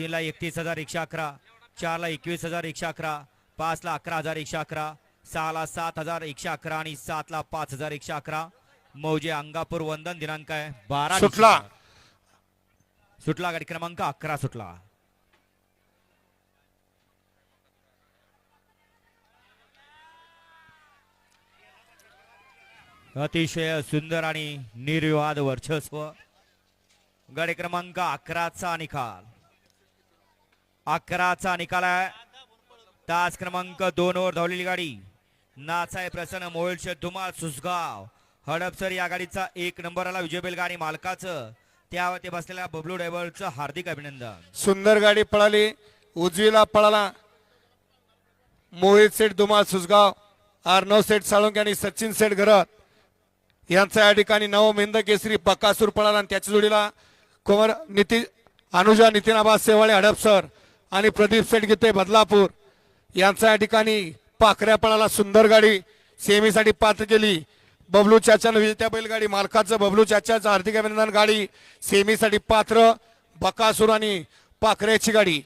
तीनला एकतीस हजार एकशे अकरा चारला एकवीस हजार एकशे अकरा पाचला अकरा हजार एकशे अकरा सहाला सात हजार एकशे अकरा आणि सातला पाच हजार एकशे अकरा. मौजे अंगापूर वंदन दिनांक आहे बारा सुटला. सुटला गाडी क्रमांक अकरा सुटला. अतिशय सुंदर आणि निर्विवाद वर्चस्व. गाडी क्रमांक अकराचा निकाल. अकराचा निकाल आहे. तास क्रमांक दोन वर धावलेली गाडी. नाचाय प्रसन्न मोहोळशे धुमाळ सुसगाव. हडपसर या गाडीचा एक नंबरला विजय बैलगाडी मालकाचं. त्यावरती बसलेल्या बबलू ड्रायव्हरचं हार्दिक अभिनंदन. सुंदर गाडी पळाली. उजवीला पळाला. मोहित सेठ धुमाळ सुसगाव. अर्णव सेठ साळुंके आणि सचिन सेठ घरत. यांचा या ठिकाणी नव मेंद केसरी बकासूर पळाला आणि त्याच्या जोडीला कुमार नितीन अनुजा नितीन आबा सेवाळे हडपसर. आणि प्रदीप सेटगीते बदलापूर. यांचा या ठिकाणी पाखऱ्यापणाला सुंदर गाडी. सेमीसाठी पात्र केली. बबलू चाचा विजेत्या बैलगाडी मालकाचं बबलू चाचाचं हार्दिक अभिनंदन गाडी. सेमीसाठी पात्र बकासूर आणि पाखऱ्याची गाडी.